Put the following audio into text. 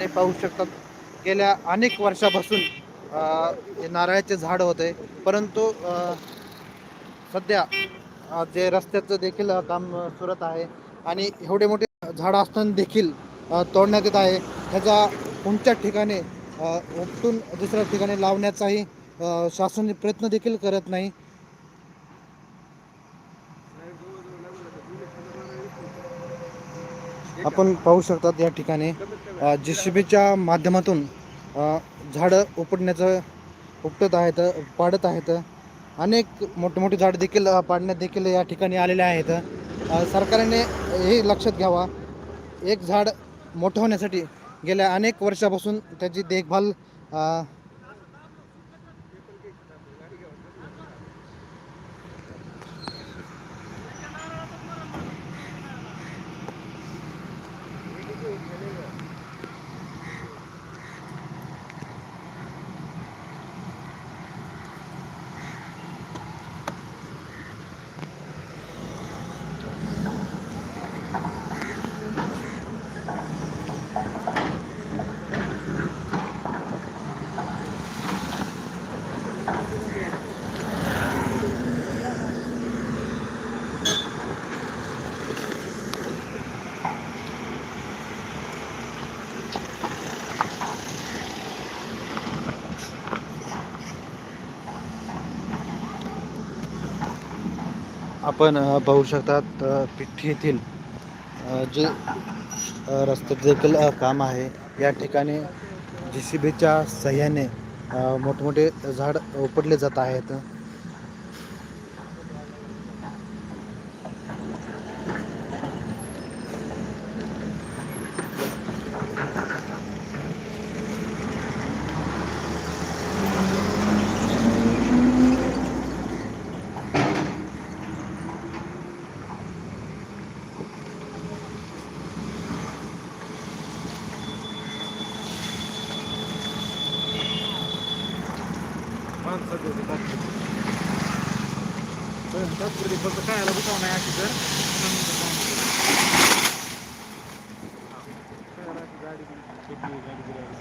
ते पाहू शकतात. गेल्या अनेक वर्षापासून नारळाचे झाड होते. परंतु सध्या जे रस्त्याचं देखील काम सुरत आहे आणि एवढे मोठे झाड असताना देखील तोडण्यात येत आहे. ह्याचा कोणत्या ठिकाणी उपटून दुसऱ्या ठिकाणी लावण्याचाही शासन प्रयत्न देखील करत नाही. आपण पाहू शकतात या ठिकाणी जे सी बीच्या माध्यमातून झाडं उपटण्याचं उपटत आहेत पाडत आहेत. अनेक मोठमोठे झाडं झाड देखील पाडण्यात देखील या ठिकाणी आलेले आहेत. सरकारने हे लक्षात घ्यावा. एक झाड मोठं होण्यासाठी गेल्या अनेक वर्षापासून त्याची देखभाल आपण पाहू शकतात पिठी येथील जे रस्त्यात देखील काम आहे. या ठिकाणी जे सी बीच्या सह्याने मोठमोठे झाड उपटले जात आहेत. avanza così faccio poi pure di cosa fai la buca una yakida ಗಾಡಿ ಗಾಡಿ ಗಾಡಿ ಗಾಡಿ